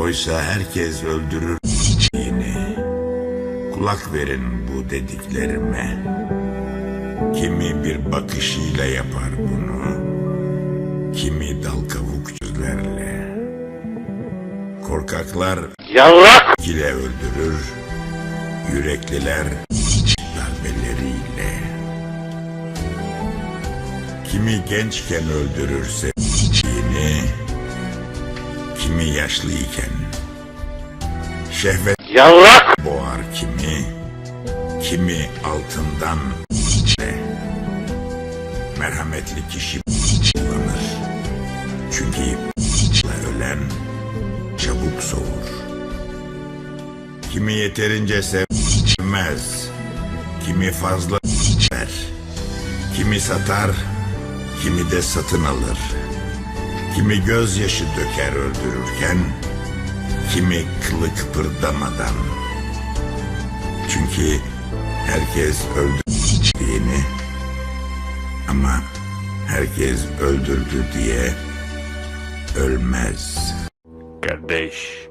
Oysa herkes öldürür yine. Kulak verin bu dediklerime. Kimi bir bakışıyla yapar bunu. Kimi dal kavuk sözlerle. Korkaklar Yavrak! ile öldürür. Yürekliler darbeleriyle. Kimi gençken öldürürse kimi yaşlıyken şehvet Yavrak! boğar kimi, kimi altından merhametli kişi kullanır. Çünkü ölen çabuk soğur. Kimi yeterince sevmez, kimi fazla ver, kimi satar, kimi de satın alır. Kimi gözyaşı döker öldürürken, kimi kılı kıpırdamadan. Çünkü herkes öldürdüğünü ama herkes öldürdü diye ölmez. Kardeş,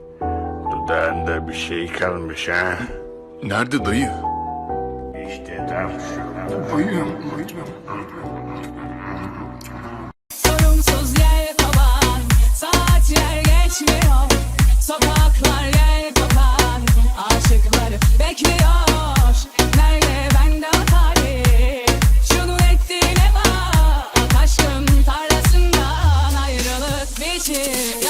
dudağında bir şey kalmış ha? Nerede dayı? İşte tam şurada. Dayı. te